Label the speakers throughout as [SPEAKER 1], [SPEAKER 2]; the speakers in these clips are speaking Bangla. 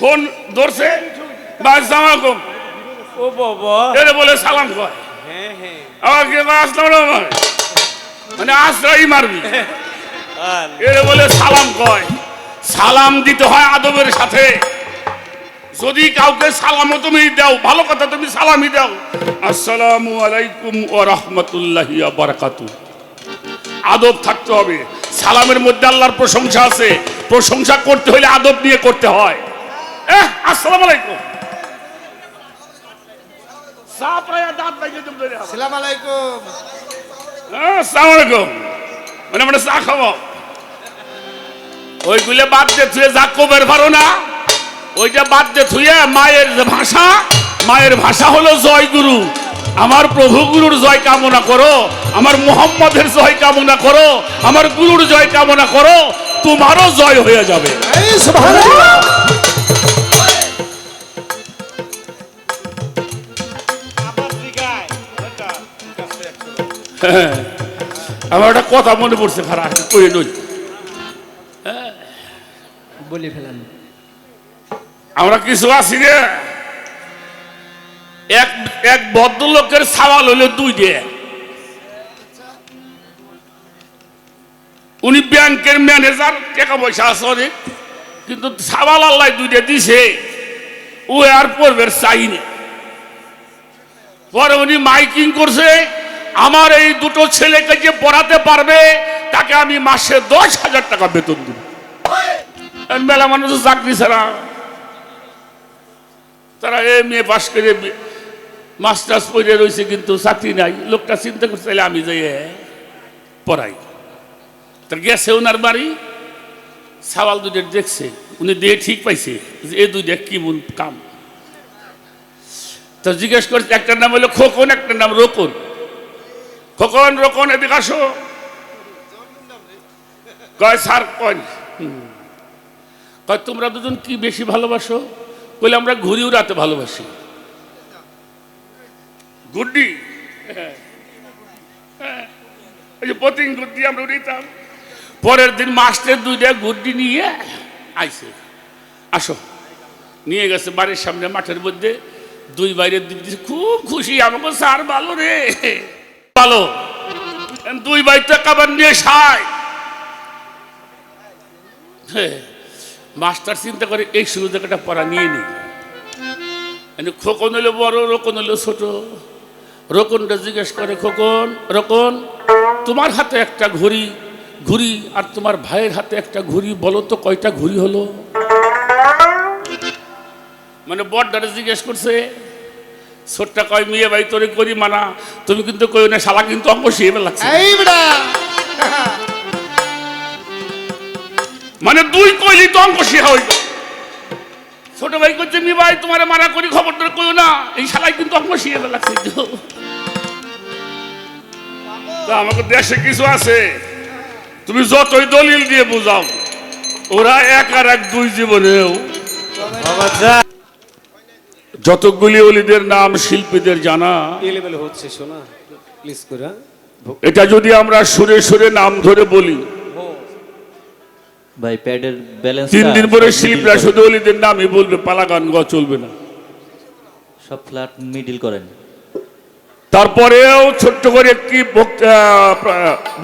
[SPEAKER 1] ফোন ধরছে বা আসসালামু আলাইকুম
[SPEAKER 2] ও বাবা।
[SPEAKER 1] এরে বলে সালাম কয়।
[SPEAKER 2] হ্যাঁ হ্যাঁ।
[SPEAKER 1] আমাকে আসলাম মানে আশ্রয় মারবি। এরে বলে সালাম কয়। সালাম দিতে হয় আদবের সাথে। যদি কাউকে সালামও তুমি দাও ভালো কথা তুমি সালামই দাও। আসসালামু আলাইকুম ও রহমতুল্লাহি বারাকাতু আদব থাকতে হবে। সালামের মধ্যে আল্লাহর প্রশংসা আছে। প্রশংসা করতে হলে আদব নিয়ে করতে হয়। এহ, আসসালামু আলাইকুম। দাঁত তুমি ধরে।
[SPEAKER 3] আলাইকুম।
[SPEAKER 1] হ্যাঁ, আসসালামু আলাইকুম। মানে আমরা চা খাব। ওইগুলো বাদ দিয়ে থুয়ে যা পারো না। ওইটা বাদ দিয়ে থুয়ে মায়ের ভাষা মায়ের ভাষা হলো জয় গুরু আমার প্রভু গুরুর জয় কামনা করো আমার মোহাম্মদের জয় কামনা করো আমার গুরুর জয় কামনা করো তোমারও জয় হয়ে যাবে। আমার একটা কথা মনে পড়ছে খারাপ কই নই
[SPEAKER 3] বলে ফেলান
[SPEAKER 1] আমরা কিছু আছি রে। এক এক ভদ্রলোকের সাওয়াল হলো দুই দিয়ে। উনি ব্যাংকের ম্যানেজার টাকা পয়সা আছে অনেক কিন্তু সাওয়াল আল্লাহ দুইটা দিছে ও আর পড়বের চাইনি পরে উনি মাইকিং করছে আমার এই দুটো ছেলেকে যে পড়াতে পারবে, তাকে আমি মাসে দশ হাজার টাকা বেতন দেব। মেলা মানুষ চাকরি ছাড়া। তারা এ মেয়ে পাশ করে মাস্টার্স পড়ে রয়েছে কিন্তু চাকরি নাই। লোকটা চিন্তা করছে, তাহলে আমি যাই পড়াই। তার গেছে ওনার বাড়ি। সাওয়াল দুইটা দেখছে। উনি দিয়ে ঠিক পাইছে এই দুইটা কি কাম। তো জিজ্ঞেস করছে, একটার নাম হলো খোকন, একটার নাম রোকন। খোকন রোকন এদিকে আসো? কয় স্যার কয়? তোমরা দুজন কি বেশি ভালোবাসো? বলে আমরা ঘুরি উড়াতে ভালোবাসি। গুড্ডি। ওই যে পতিং গুড্ডি আমরা উড়িতাম। পরের দিন মাস্টার দুইটা গুড্ডি নিয়ে আইসে আসো। নিয়ে গেছে বাড়ির সামনে মাঠের মধ্যে। দুই বাইরের দিক খুব খুশি। আমাকে স্যার ভালো রে। ভালো। দুই বাইর কাবার নিয়ে সাই মাস্টার চিন্তা করে এই সুযোগ একটা পড়া নিয়ে নি। খোকন হলো বড়, রোকন হলো ছোট। রোকনটা জিজ্ঞেস করে, খোকন, রোকন, তোমার হাতে একটা ঘড়ি, ঘুড়ি, আর তোমার ভাইয়ের হাতে একটা ঘুড়ি, বলো তো কয়টা ঘুড়ি হলো? মানে বড়দারে জিজ্ঞেস করছে ছোট্টা কয় মেয়ে ভাই তোরে করি মানা। তুমি কিন্তু কই না শালা কিন্তু অঙ্ক শিয়ে লাগছে
[SPEAKER 3] এই বেটা।
[SPEAKER 1] মানে দুই কইলি তো অঙ্ক শিয়া হইল। ছোট ভাই করছে মি ভাই তোমার মারা করি খবরদার কইও না। এই শালাই কিন্তু অঙ্ক শিয়ে লাগছে তো আমাকে দেশে কিছু আছে। তুমি যতই দলিল দিয়ে বুঝাও ওরা এক আর এক দুই জীবনেও
[SPEAKER 2] বাবা যা।
[SPEAKER 1] যতগুলি অলিদের নাম শিল্পীদের জানা
[SPEAKER 2] এলেবেলে হচ্ছে শোনা প্লিজ করে
[SPEAKER 1] এটা যদি আমরা সুরে সুরে নাম ধরে বলি
[SPEAKER 4] ভাই প্যাডের ব্যালেন্স
[SPEAKER 1] তিন দিন পরে শিল্পীরা শুধু অলিদের নামই বলবে পালা গান গাওয়া চলবে না।
[SPEAKER 4] সব ফ্ল্যাট মিডিল করেন।
[SPEAKER 1] তারপরেও ছোট্ট করে একটি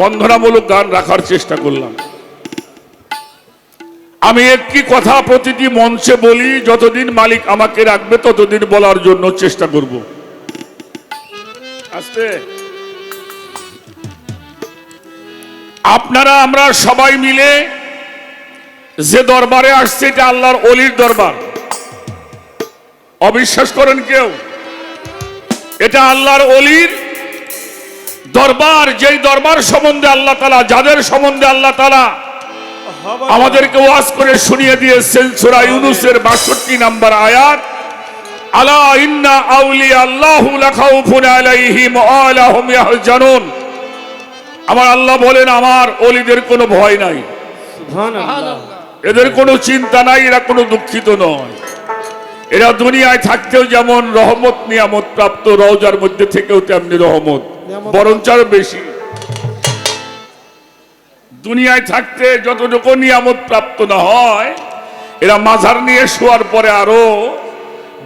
[SPEAKER 1] বন্ধনামূলক গান রাখার চেষ্টা করলাম। আমি একটি কথা প্রতিটি মঞ্চে বলি, যতদিন মালিক আমাকে রাখবে, ততদিন বলার জন্য চেষ্টা করব। আসতে। আপনারা, আমরা সবাই মিলে যে দরবারে আসছে, এটা আল্লাহর অলির দরবার। অবিশ্বাস করেন কেউ? এটা আল্লাহর অলির দরবার, যেই দরবার সম্বন্ধে আল্লাহ তালা যাদের সম্বন্ধে আল্লাহ তালা আমাদেরকে ওয়াজ করে শুনিয়ে দিয়েছেন সূরা ইউনুসের 62 নাম্বার আয়াত আলা ইন্না আউলিয়া আল্লাহু লাখাউফুন আলাইহিম ওয়া লা হুম ইয়াহজানুন। আমার আল্লাহ বলেন আমার অলিদের কোনো ভয় নাই।
[SPEAKER 2] সুবহানাল্লাহ।
[SPEAKER 1] এদের কোনো চিন্তা নাই এরা কোনো দুঃখিত নয়। এরা দুনিয়ায় থাকতেও যেমন রহমত নিয়ামত প্রাপ্ত রওজার মধ্যে থেকেও তেমনি রহমত। বরঞ্চ আরও বেশি। দুনিয়ায় থাকতে যতটুকু নিয়ামত প্রাপ্ত না হয় এরা মাঝার নিয়ে শোয়ার পরে আরও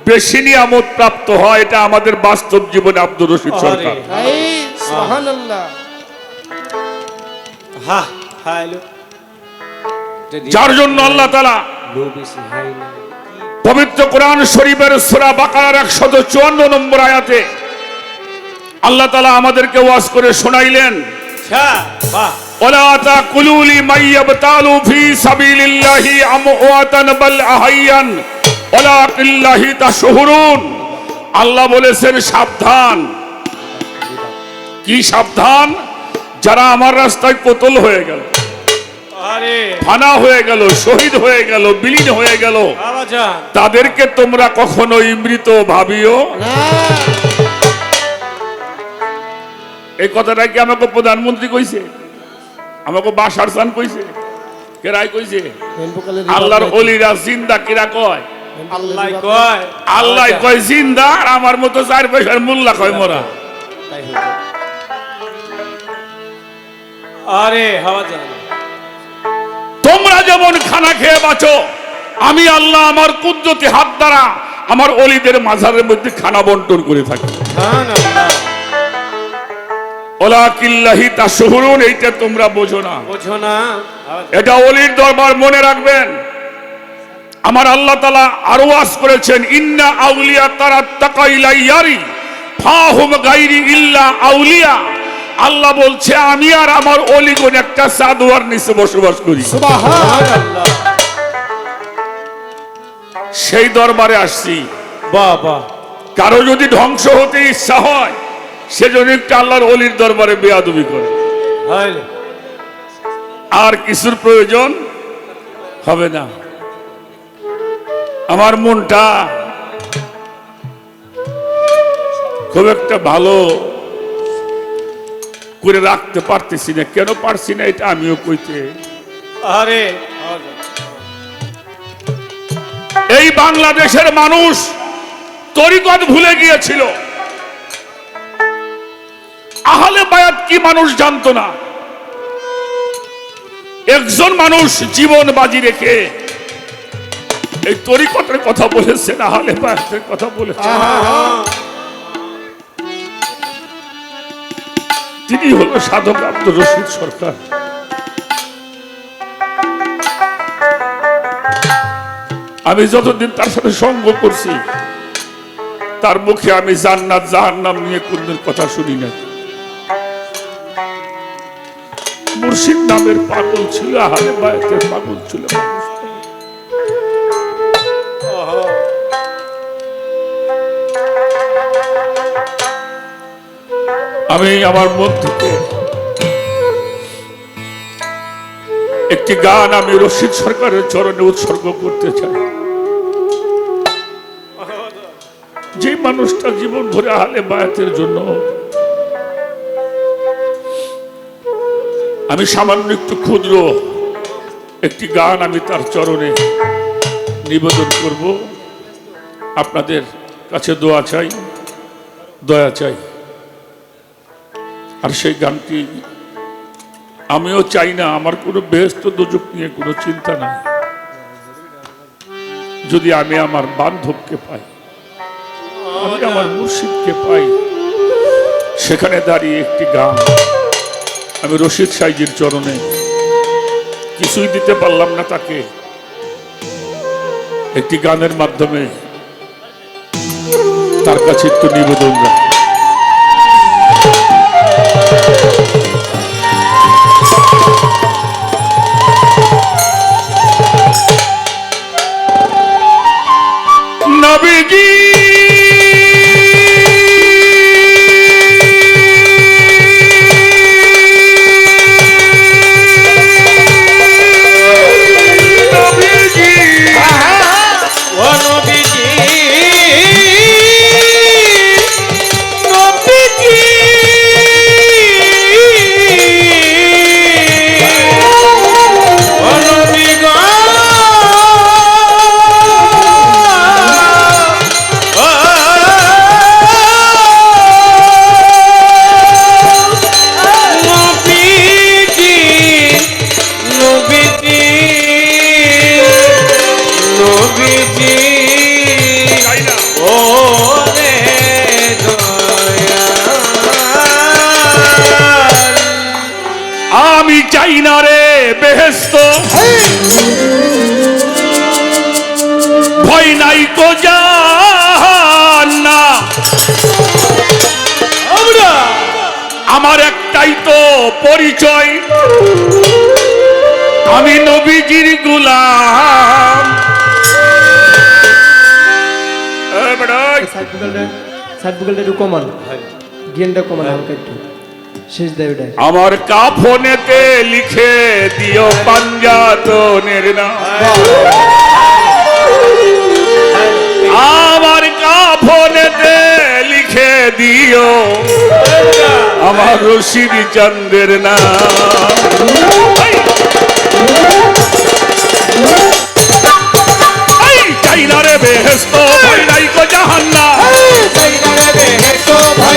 [SPEAKER 1] বেশি নিয়ামত প্রাপ্ত হয় এটা আমাদের বাস্তব জীবনে আব্দুর রশিদ সরকার।
[SPEAKER 2] হা
[SPEAKER 1] যার জন্য আল্লাহ তালা
[SPEAKER 2] লো বেশি হাই না
[SPEAKER 1] পবিত্র কোরআন শরীফের সুরা বাকার একশত চুয়ান্ন নম্বর আয়াতে আল্লাহ তালা আমাদেরকে ওয়াজ করে শোনাইলেন।
[SPEAKER 2] আচ্ছা বাহ।
[SPEAKER 1] ولا تقولوا لمن يبتال في سبيل الله أمواتا بل أحيا ولكن الله تشعرون আল্লাহ বলেছেন সাবধান কি সাবধান যারা আমার রাস্তায় কোতল হয়ে গেল
[SPEAKER 2] আরে
[SPEAKER 1] ফানা হয়ে গেল শহীদ হয়ে গেল বিলীন হয়ে গেল
[SPEAKER 2] বাবা জান
[SPEAKER 1] তাদেরকে তোমরা কখনোই মৃত ভাবিও
[SPEAKER 3] না
[SPEAKER 1] এই কথাটা কি আমাকে প্রধানমন্ত্রী কইছে আমাকে বাসার সান কইছে। কেরাই কইছে? আল্লাহর অলিরা জিন্দা কিরা কয়?
[SPEAKER 2] আল্লাহ কয়।
[SPEAKER 1] আল্লাহ কয় জিন্দা আর আমার মতো চার পয়সার মোল্লা কয় মোরা।
[SPEAKER 2] আরে হাওয়া জান
[SPEAKER 1] তোমরা যেমন খানা খেয়ে বাঁচো আমি আল্লাহ আমার কুদরতি হাত দ্বারা আমার অলিদের মাঝারের মধ্যে খানা বন্টন করে থাকি। তা শহুরুন এইটা তোমরা বোঝো না।
[SPEAKER 2] বোঝো না।
[SPEAKER 1] এটা অলির দরবার মনে রাখবেন। আমার আল্লাহ তালা আরও করেছেন ইন্না আউলিয়া তারা তাকাইলাইয়ারি ফাহুম গাইরি ইল্লা আউলিয়া। আল্লাহ বলছে আমি আর আমার অলিগণ একটা সাদুয়ার নিচে বসবাস করি। সেই দরবারে আসছি।
[SPEAKER 2] বাহ।
[SPEAKER 1] কারও যদি ধ্বংস হতে ইচ্ছা হয় সেজন্য একটা আল্লাহর অলির দরবারে বেয়াদবি করে। আর কিছুর প্রয়োজন হবে না। আমার মনটা খুব একটা ভালো করে রাখতে পারতেছি না। কেন পারছি না এটা আমিও কইতে।
[SPEAKER 2] আরে।
[SPEAKER 1] এই বাংলাদেশের মানুষ তরিকত ভুলে গিয়েছিল। আহলে বায়াত কি মানুষ জানতো না? একজন মানুষ জীবন বাজি রেখে এই তরিকতের কথা বলেছেন আহলে বায়াতের কথা বলেছেন। তিনি হলো সাধক আব্দুর রশিদ সরকার। আমি যতদিন তার সাথে সঙ্গ করছি তার মুখে আমি জান্নাত জাহান্নাম নিয়ে কোনদিন কথা শুনি না মুর্শিদ নামের পাগল ছিল আহলে বায়াতের পাগল ছিল আমি আমার মন একটি গান আমি রশিদ সরকারের চরণে উৎসর্গ করতে চাই। যে মানুষটা জীবন ভরে আহলে বায়াতের জন্য আমি সামান্য একটু ক্ষুদ্র একটি গান আমি তার চরণে নিবেদন করব। আপনাদের কাছে দোয়া চাই, দয়া চাই। আর সেই গানটি আমিও চাই না, আমার কোনো ব্যস্ত দুযোগ নিয়ে কোনো চিন্তা নাই। যদি আমি আমার বান্ধবকে পাই, আমি আমার মুর্শিদকে পাই, সেখানে দাঁড়িয়ে একটি গান আমি রশিদ সাইজির চরণে কিছুই দিতে পারলাম না তাকে। একটি গানের মাধ্যমে তার কাছে একটু নিবেদন রাখি।
[SPEAKER 2] আমার
[SPEAKER 1] একটাই তো পরিচয়। আমি নবীজির গুলাম।
[SPEAKER 3] ওটা
[SPEAKER 1] আমার কাফনেতে লিখে দিও পাঞ্জাতনের নাম আমার কাফনেতে লিখে দিও। আমার রশিদ চন্দ্রের নাম। রে বেহেস্ত ভয় নাই কো জাহান্না চাইনা রে বেহেস্ত ভয়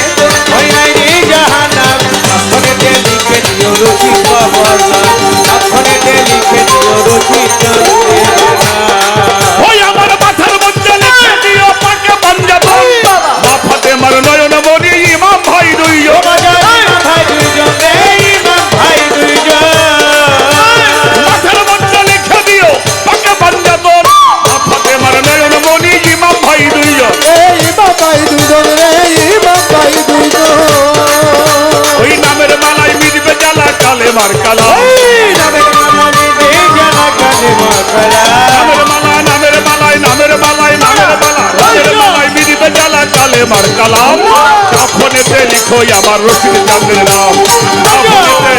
[SPEAKER 1] লিখো আমার রশিদ চাঁদের নাম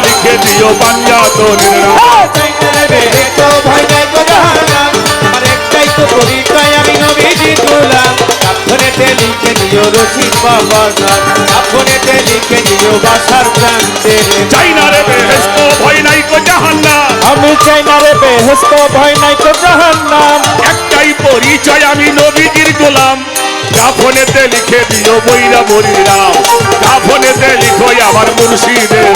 [SPEAKER 1] লিখে দিও পাঞ্জাতনের নাম
[SPEAKER 2] আমি নবীজি গোলাম আপনেতে লিখে দিও রশিদ বাবার নাম আপনেতে লিখে দিও বাসার প্রান্তের
[SPEAKER 1] চাইনা রে বেহেস্ত ভয় নাই কো জাহান্না
[SPEAKER 2] আমি চাই না রে বেহেস্ত ভয় নাই তো জাহান্নাম।
[SPEAKER 1] একটাই পরিচয় আমি নবীজির গোলাম। কাফনেতে লিখে দিও বইরা বরির কাফনেতে লিখো আমার মুর্শিদের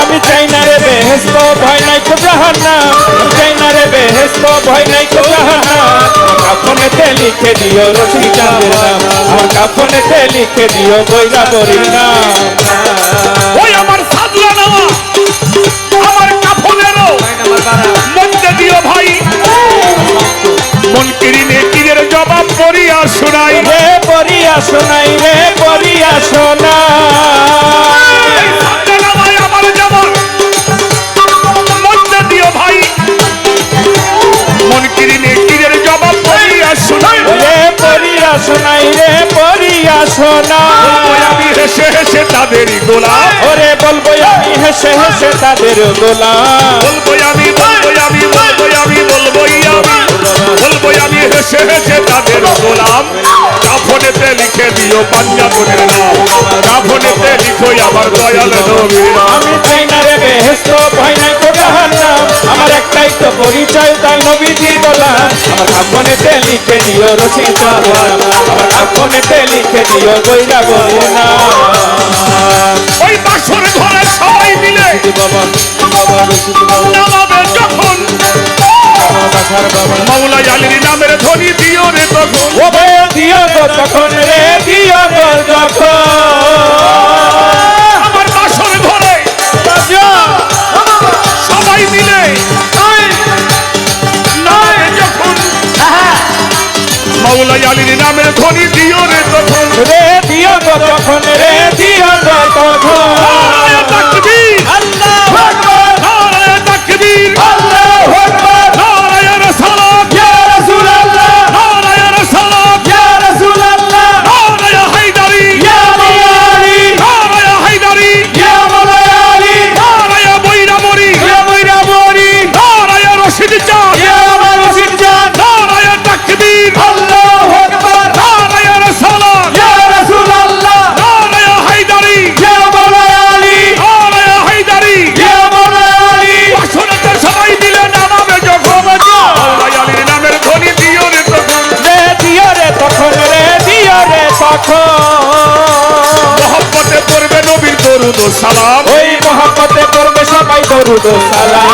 [SPEAKER 2] আমি চাই না রে বেহেস্ত ভয় নাই তো জাহান্নাম। আমি চাই না রে বেহেস্ত ভয় নাই তো জাহান্নাম। কাফনেতে লিখে দিও রশিদার নাম। আমার কাফনেতে লিখে দিও বৈরা বরির
[SPEAKER 1] ওই আমার সাদলা নামা আমার কাফনেরও। মধ্যে দিও ভাই। মন কিরিনে কিরের জবাব করিয়া শোনাই।
[SPEAKER 2] রে পরিয়া শোনাই রে পরিয়া শোনাই।
[SPEAKER 1] নামায় আমার জবাব মধ্যে দিও ভাই। মন কিরিনে কিরের জবাব করিয়া শোনাই।
[SPEAKER 2] রে পরিয়া শোনাই রে পরিয়া শোনাই।
[SPEAKER 1] আমি হেসে হেসে তাদেরই গোলাম
[SPEAKER 2] ওরে বলব আমি হেসে হেসে তাদের গোলাম
[SPEAKER 1] বলব আমি বলব আমি বলব আমি বলব আমি। বলব আমি হেসে হেসে গোলাম কাফনেতে লিখে দিও পাঞ্জাবনের নাম। কাফনেতে লিখো আমার দয়াল নবীর নাম।
[SPEAKER 2] আমি চাই না রে বেহেস্ত ভয় নাই তো জাহান্নাম আমার একটাই তো পরিচয়, তাই নবীজি গোলাম আমার কাপনেতে লিখে দিও রসিদ আমার কাপনেতে লিখে দিও বৈরা গোনা
[SPEAKER 1] দরুদ সালাম।
[SPEAKER 2] ওই মহাপতে করবে সবাই দরুদ সালাম।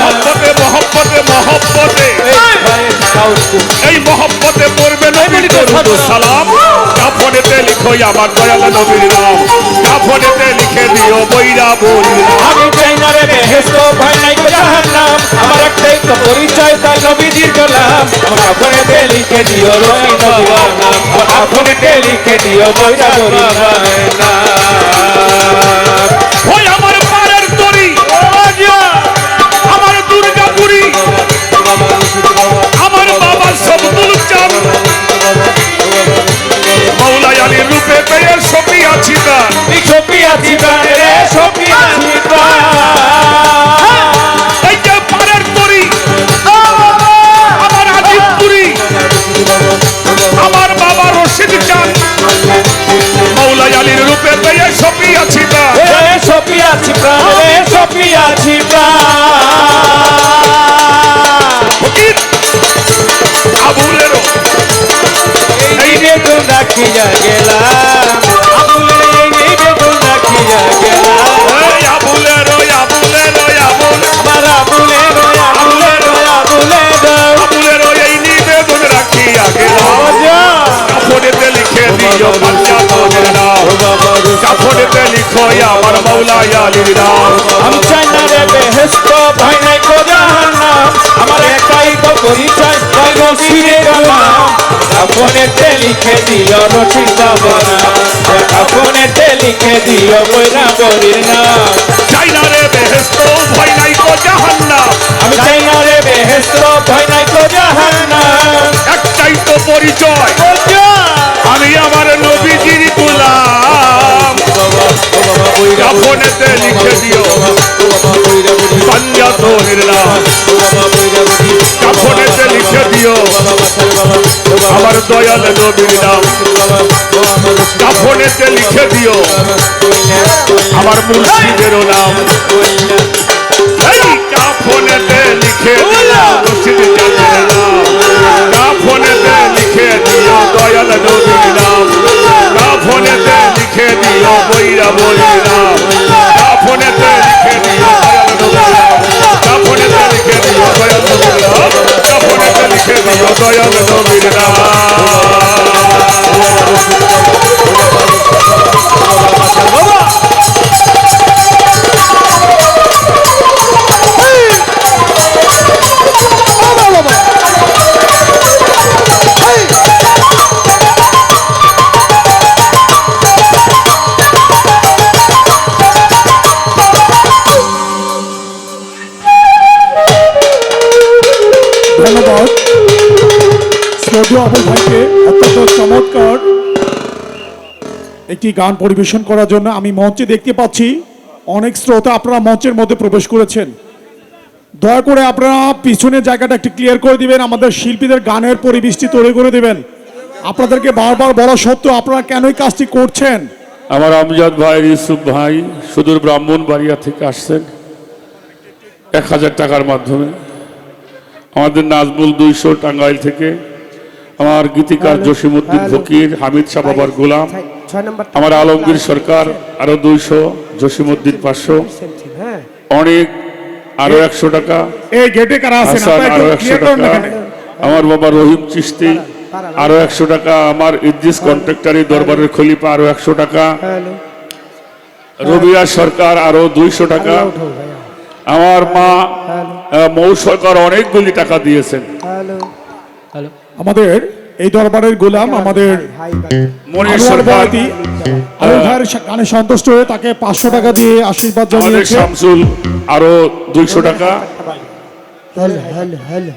[SPEAKER 1] মহব্বতে মহব্বতে মহব্বতে।
[SPEAKER 2] এই
[SPEAKER 1] মহব্বতে পড়বে নবীর দরুদ সালাম। কাফনেতে লিখো আমার দয়াল নবীর নাম। কাফনেতে লিখে দিও বৈরা বৈরা।
[SPEAKER 2] আমি চাই না রে বেহেস্ত ভয় নাই জাহান্নাম। আমার একটাই তো পরিচয় তাই নবীজির গোলাম কাপড়েতে লিখে দিও রবি নবীর নাম। কাপড়েতে লিখে দিও বৈরা বৈরা নাম।
[SPEAKER 1] মৌলাই আলীর নাম
[SPEAKER 2] আমি চাই না রে বেহেস্ত ভয় নাই কো জাহান্নাম আমার একটাই তো পরিচয় তাই নসিবে গেলাম আপনেতে লিখে দিও রচিতা বনা আপনেতে লিখে দিও বইরা বরির নাম
[SPEAKER 1] চাই না রে বেহেস্ত ভয় নাই কো জাহান্নাম
[SPEAKER 2] আমি চাই না রে বেহেস্ত ভয় নাই কো জাহান্নাম
[SPEAKER 1] একটাই তো পরিচয় কাপড়েতে লিখে দিও। পাঞ্জা তোহের নাম কাপড়েতে লিখে দিও। আমার দয়াল নবীর নাম। কাপড়েতে লিখে দিও। আমার মুর্শিদেরও নাম। কাফনেতে লিখে দিও। মুর্শিদ জানের নাম। কাফনেতে লিখে দিও। দয়াল নবীর নাম। কাফনেতে লিখে দিও। বৈরা বৈর দয়াল নবীর
[SPEAKER 5] ধন্যবাদ। চমৎকার। একটি গান পরিবেশন করার জন্য আমি মঞ্চে দেখতে পাচ্ছি অনেক শ্রোতা আপনারা মঞ্চের মধ্যে প্রবেশ করেছেন। দয়া করে আপনারা পিছনের জায়গাটা একটু ক্লিয়ার করে দিবেন, আমাদের শিল্পীদের গানের পরিবেশটি তৈরি করে দিবেন। আপনাদেরকে বারবার বলা সত্ত্বেও আপনারা কেন এই কাজটি করছেন?
[SPEAKER 1] আমার আমজাদ ভাই ইউসুফ ভাই সুদূর ব্রাহ্মণ বাড়িয়া থেকে আসছেন এক হাজার টাকার মাধ্যমে। আমাদের নাজমুল দুইশো টাঙ্গাইল থেকে আমার গীতিকার জসিমুদ্দিন ফকির হামিদ শাহ বাবার গোলাম আমার আলমগীর সরকার আরও দুইশো জসিমুদ্দিন পাঁচশো।
[SPEAKER 3] হ্যাঁ।
[SPEAKER 1] অনেক আরও একশো টাকা।
[SPEAKER 5] এই গেটে কারা আছেন
[SPEAKER 1] হাসান
[SPEAKER 5] আপনারা আরও
[SPEAKER 1] একশো টাকা। আমার বাবা রহিম চিস্তি আরও একশো টাকা। আমার ইদ্রিস কন্ট্রাক্টারি দরবারের খলিফা আরও একশো টাকা। রবিয়া সরকার আরও দুইশো টাকা। আমার মা মৌ সরকার অনেকগুলি টাকা দিয়েছেন।
[SPEAKER 3] হ্যালো। হ্যালো।
[SPEAKER 5] আমাদের এই দরবারের গোলাম আমাদের গানে সন্তুষ্ট হয়ে তাকে পাঁচশো টাকা দিয়ে আশীর্বাদ জানিয়েছে।
[SPEAKER 1] শামসুল আরও দুইশো টাকা।
[SPEAKER 3] Hello hello hello.